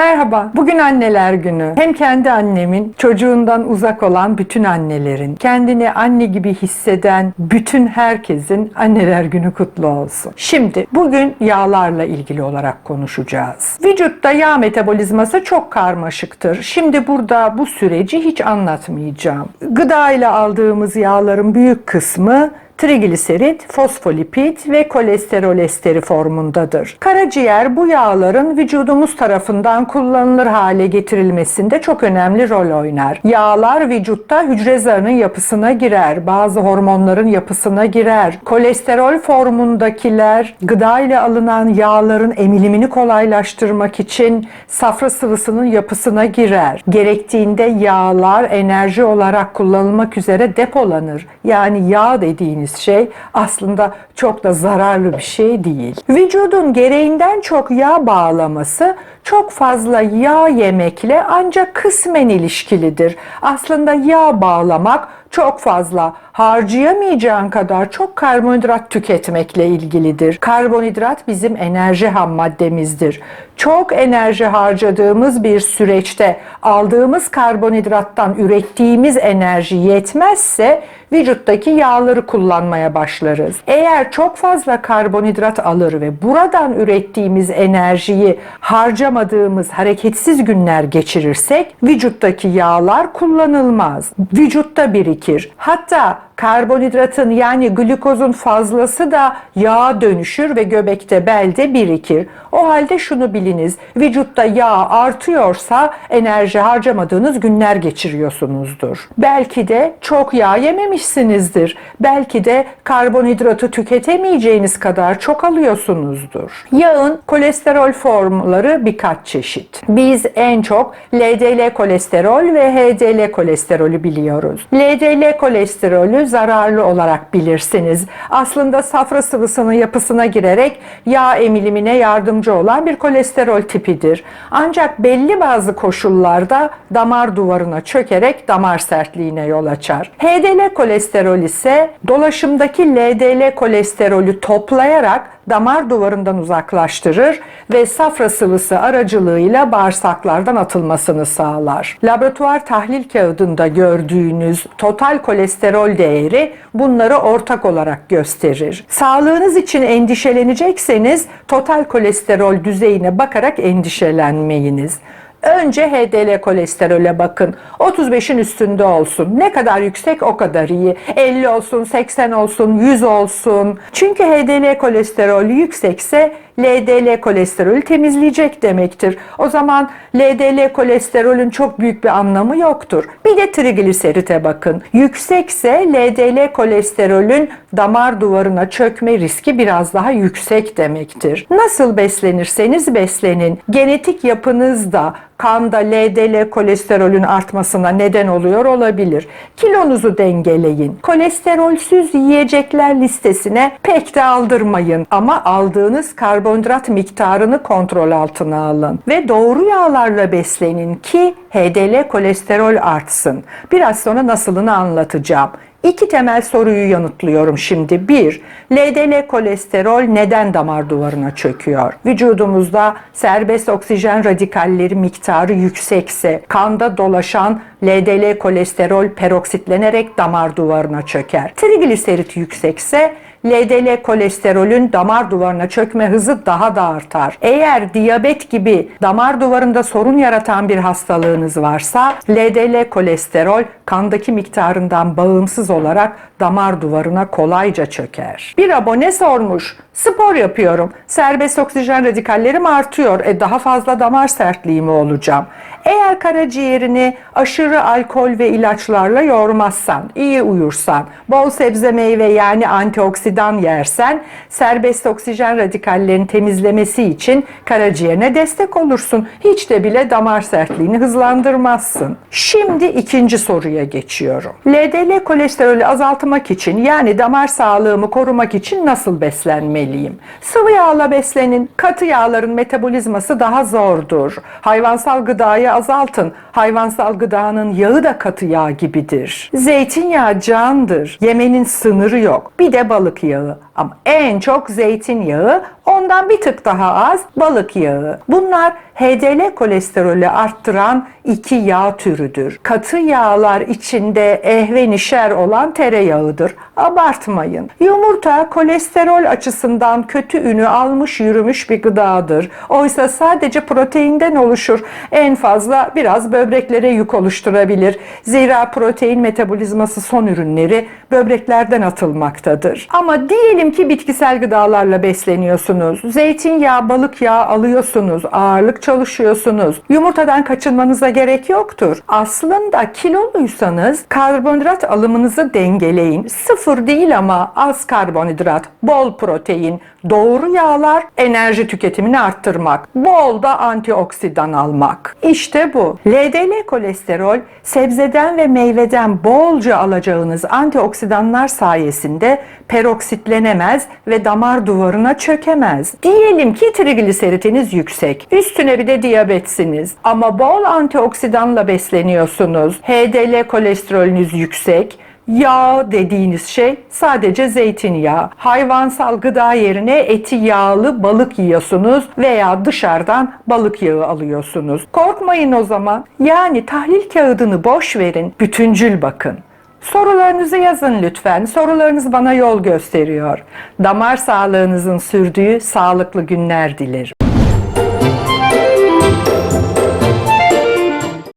Merhaba, bugün anneler günü. Hem kendi annemin, çocuğundan uzak olan bütün annelerin, kendini anne gibi hisseden bütün herkesin anneler günü kutlu olsun. Şimdi bugün yağlarla ilgili olarak konuşacağız. Vücutta yağ metabolizması çok karmaşıktır. Şimdi burada bu süreci hiç anlatmayacağım. Gıda ile aldığımız yağların büyük kısmı trigliserit, fosfolipid ve kolesterol esteri formundadır. Karaciğer bu yağların vücudumuz tarafından kullanılır hale getirilmesinde çok önemli rol oynar. Yağlar vücutta hücre zarının yapısına girer, bazı hormonların yapısına girer. Kolesterol formundakiler gıda ile alınan yağların emilimini kolaylaştırmak için safra sıvısının yapısına girer. Gerektiğinde yağlar enerji olarak kullanılmak üzere depolanır. Yani yağ dediğiniz şey aslında çok da zararlı bir şey değil. Vücudun gereğinden çok yağ bağlaması çok fazla yağ yemekle ancak kısmen ilişkilidir. Aslında yağ bağlamak çok fazla harcayamayacağın kadar çok karbonhidrat tüketmekle ilgilidir. Karbonhidrat bizim enerji ham maddemizdir. Çok enerji harcadığımız bir süreçte aldığımız karbonhidrattan ürettiğimiz enerji yetmezse vücuttaki yağları kullanmaya başlarız. Eğer çok fazla karbonhidrat alır ve buradan ürettiğimiz enerjiyi harcamadığımız hareketsiz günler geçirirsek vücuttaki yağlar kullanılmaz. Vücutta birikir. Hatta karbonhidratın yani glukozun fazlası da yağa dönüşür ve göbekte belde birikir. O halde şunu biliniz. Vücutta yağ artıyorsa enerji harcamadığınız günler geçiriyorsunuzdur. Belki de çok yağ yememişsinizdir. Belki de karbonhidratı tüketemeyeceğiniz kadar çok alıyorsunuzdur. Yağın kolesterol formları birkaç çeşit. Biz en çok LDL kolesterol ve HDL kolesterolü biliyoruz. LDL kolesterolü zararlı olarak bilirsiniz. Aslında safra sıvısının yapısına girerek yağ emilimine yardımcı olan bir kolesterol tipidir. Ancak belli bazı koşullarda damar duvarına çökerek damar sertliğine yol açar. HDL kolesterol ise dolaşımdaki LDL kolesterolü toplayarak damar duvarından uzaklaştırır ve safra sıvısı aracılığıyla bağırsaklardan atılmasını sağlar. Laboratuvar tahlil kağıdında gördüğünüz total kolesterol değeri bunları ortak olarak gösterir. Sağlığınız için endişelenecekseniz total kolesterol düzeyine bakarak endişelenmeyiniz. Önce HDL kolesterole bakın. 35'in üstünde olsun. Ne kadar yüksek o kadar iyi. 50 olsun, 80 olsun, 100 olsun. Çünkü HDL kolesterol yüksekse LDL kolesterolü temizleyecek demektir. O zaman LDL kolesterolün çok büyük bir anlamı yoktur. Bir de trigliserite bakın. Yüksekse LDL kolesterolün damar duvarına çökme riski biraz daha yüksek demektir. Nasıl beslenirseniz beslenin. Genetik yapınız da kanda LDL kolesterolün artmasına neden oluyor olabilir. Kilonuzu dengeleyin. Kolesterolsüz yiyecekler listesine pek de aldırmayın ama aldığınız karbonhidrat miktarını kontrol altına alın ve doğru yağlarla beslenin ki HDL kolesterol artsın. Biraz sonra nasılını anlatacağım. İki temel soruyu yanıtlıyorum şimdi. Bir, LDL kolesterol neden damar duvarına çöküyor? Vücudumuzda serbest oksijen radikalleri miktarı yüksekse kanda dolaşan LDL kolesterol peroksitlenerek damar duvarına çöker. Trigliserit yüksekse LDL kolesterolün damar duvarına çökme hızı daha da artar. Eğer diyabet gibi damar duvarında sorun yaratan bir hastalığınız varsa LDL kolesterol kandaki miktarından bağımsız olarak damar duvarına kolayca çöker. Bir abone sormuş. Spor yapıyorum. Serbest oksijen radikallerim artıyor. E daha fazla damar sertliği mi olacağım? Eğer karaciğerini aşırı alkol ve ilaçlarla yormazsan, iyi uyursan, bol sebze meyve yani antioksidan yersen serbest oksijen radikallerini temizlemesi için karaciğerine destek olursun. Hiç de bile damar sertliğini hızlandırmazsın. Şimdi ikinci soruya geçiyorum. LDL kolesterolü azaltmak için yani damar sağlığımı korumak için nasıl beslenmeliyim? Sıvı yağla beslenin. Katı yağların metabolizması daha zordur. Hayvansal gıdayı kolesterolü azaltın. Hayvansal gıdanın yağı da katı yağ gibidir. Zeytinyağı candır. Yemenin sınırı yok. Bir de balık yağı. Ama en çok zeytinyağı, ondan bir tık daha az balık yağı. Bunlar HDL kolesterolü arttıran iki yağ türüdür. Katı yağlar içinde ehvenişer olan tereyağıdır. Abartmayın. Yumurta kolesterol açısından kötü ünü almış yürümüş bir gıdadır. Oysa sadece proteinden oluşur. En fazla biraz böbreklere yük oluşturabilir. Zira protein metabolizması son ürünleri böbreklerden atılmaktadır. Ama diyelim ki bitkisel gıdalarla besleniyorsunuz. Zeytinyağı, balık yağı alıyorsunuz. Ağırlık çalışıyorsunuz. Yumurtadan kaçınmanıza gerek yoktur. Aslında kiloluysanız karbonhidrat alımınızı dengeleyin. Sıfır değil ama az karbonhidrat, bol protein, doğru yağlar, enerji tüketimini arttırmak, bol da antioksidan almak. İşte bu. LDL kolesterol sebzeden ve meyveden bolca alacağınız antioksidanlar sayesinde peroksitlenemez ve damar duvarına çökemez. Diyelim ki trigliseritiniz yüksek. Üstüne bir de diyabetsiniz. Ama bol antioksidanla besleniyorsunuz. HDL kolesterolünüz yüksek. Yağ dediğiniz şey sadece zeytinyağı. Hayvansal gıda yerine eti yağlı balık yiyorsunuz veya dışarıdan balık yağı alıyorsunuz. Korkmayın o zaman. Yani tahlil kağıdını boş verin, bütüncül bakın. Sorularınızı yazın lütfen. Sorularınız bana yol gösteriyor. Damar sağlığınızın sürdüğü sağlıklı günler dilerim.